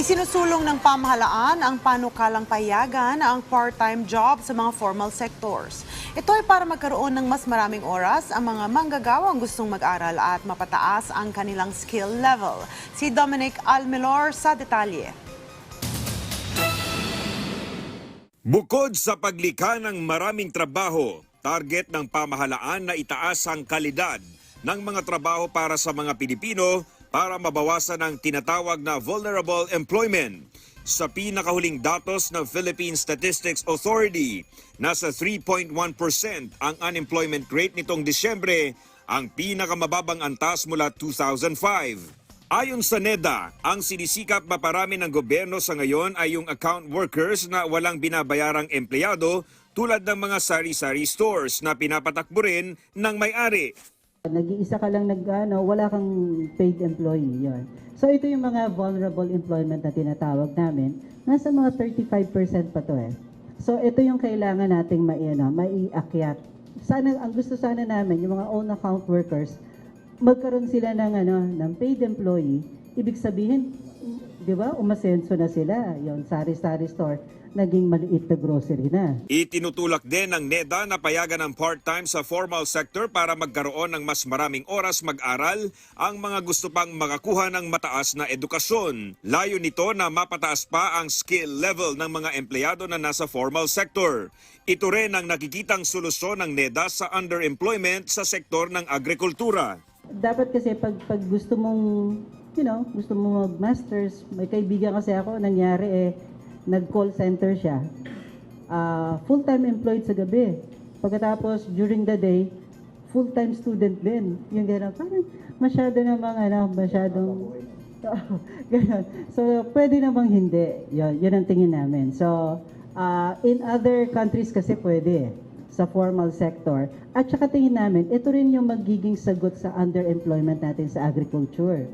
Isinusulong ng pamahalaan ang panukalang payagan ang part-time job sa mga formal sectors. Ito ay para magkaroon ng mas maraming oras ang mga manggagawang gustong mag-aral at mapataas ang kanilang skill level. Si Dominic Almelor sa detalye. Bukod sa paglikha ng maraming trabaho, target ng pamahalaan na itaas ang kalidad ng mga trabaho para sa mga Pilipino para mabawasan ang tinatawag na vulnerable employment. Sa pinakahuling datos ng Philippine Statistics Authority, nasa 3.1% ang unemployment rate nitong Disyembre, ang pinakamababang antas mula 2005. Ayon sa NEDA, ang sinisikap maparami ng gobyerno sa ngayon ay yung account workers na walang binabayarang empleyado tulad ng mga sari-sari stores na pinapatakbo rin ng may-ari. Nag-iisa ka lang nag, ano, wala kang paid employee, yon. So ito yung mga vulnerable employment na tinatawag namin. Nasa mga 35% pa to eh. So ito yung kailangan nating mai, ano, maiakyat. Sana, ang gusto sana namin, yung mga own account workers, magkaroon sila ng, ano, ng paid employee. Ibig sabihin, di ba, umasenso na sila. Yon sari-sari store, naging maliit na grocery na. Itinutulak din ng NEDA na payagan ng part-time sa formal sector para magkaroon ng mas maraming oras mag-aral ang mga gusto pang makakuha ng mataas na edukasyon. Layo nito na mapataas pa ang skill level ng mga empleyado na nasa formal sector. Ito rin ang nakikitang solusyon ng NEDA sa underemployment sa sektor ng agrikultura. dapat kasi pag, pag gusto mong, you know, gusto mo mag-masters, may kaibigan kasi ako, nangyari eh, nag-call center siya. Ah, full-time employed sa gabi. Pagkatapos, during the day, full-time student din. Yung gano'n, parang masyado namang, ano, masyadong, gano'n. So, pwede namang hindi. Yun, yun ang tingin namin. So, ah, in other countries kasi pwede sa formal sector. At saka tingin namin, ito rin yung magiging sagot sa underemployment natin sa agriculture.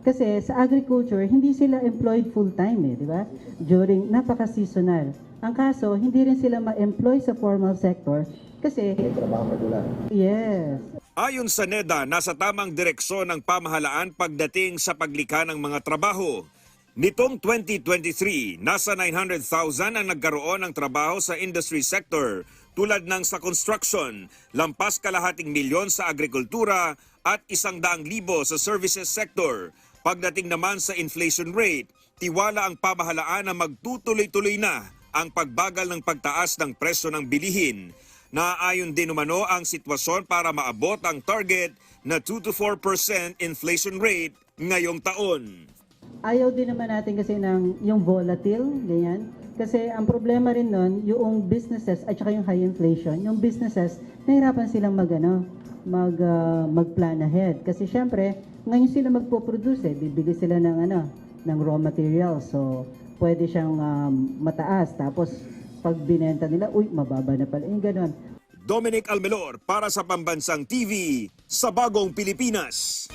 Kasi sa agriculture, hindi sila employed full-time eh, di ba? During, napaka-seasonal. Ang kaso, hindi rin sila ma-employ sa formal sector kasi... Yes. Ayon sa NEDA, nasa tamang direksyon ng pamahalaan pagdating sa paglikha ng mga trabaho. Nitong 2023, nasa 900,000 ang nagkaroon ng trabaho sa industry sector tulad ng sa construction, lampas kalahating milyon sa agrikultura at isang daang libo sa services sector. Pagdating naman sa inflation rate, tiwala ang pamahalaan na magtutuloy-tuloy na ang pagbagal ng pagtaas ng presyo ng bilihin. Naayon din umano ang sitwasyon para maabot ang target na 2 to 4% inflation rate ngayong taon. Ayaw din naman natin kasi ng yung volatile, ganyan. Kasi ang problema rin nun, yung businesses at saka yung high inflation, yung businesses, nahirapan silang mag, ano, mag, ah, mag-plan ahead. Kasi syempre, ngayon sila magpo-produce eh, bibili sila ng, ano, ng raw materials. So, pwede siyang um, mataas. Tapos, pag binenta nila, uy, mababa na pala. Yung ganon. Dominic Almelor para sa Pambansang TV sa Bagong Pilipinas.